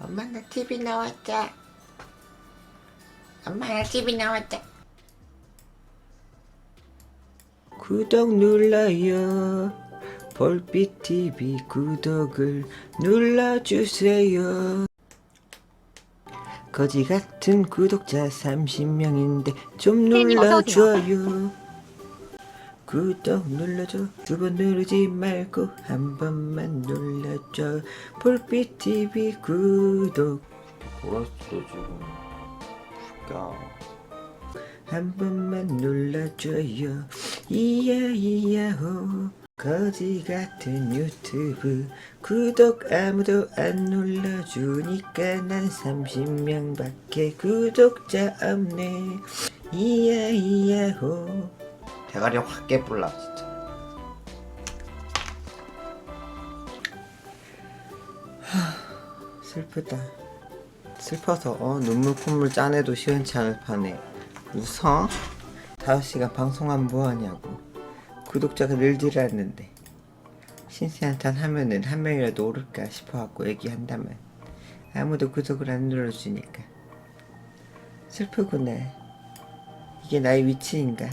엄마 나 TV 나왔자. 엄마 나 TV 나왔자. 구독 눌러요. 볼빛 TV 구독을 눌러주세요. 거지 같은 구독자 30명인데 좀 팬이 눌러줘요. 구독 눌러줘. 두 번 누르지 말고 한 번만 눌러줘. 볼빛 TV 구독. 뭐랬어 지금 야 한 번만 눌러줘요. 이야 이야호. 거지 같은 유튜브. 구독 아무도 안 눌러주니까 난 30명밖에 구독자 없네. 이야 이야호 대가리 확 깨불라 진짜. 슬프다. 슬퍼서 어 눈물 콧물 짜내도 시원치 않을 판에. 웃어? 5시간 방송하면 뭐하냐고. 구독자가 늘질 않는데. 신세 한탄 하면은 한 명이라도 오를까 싶어갖고 얘기한다면. 아무도 구독을 안 눌러주니까. 슬프구나. 이게 나의 위치인가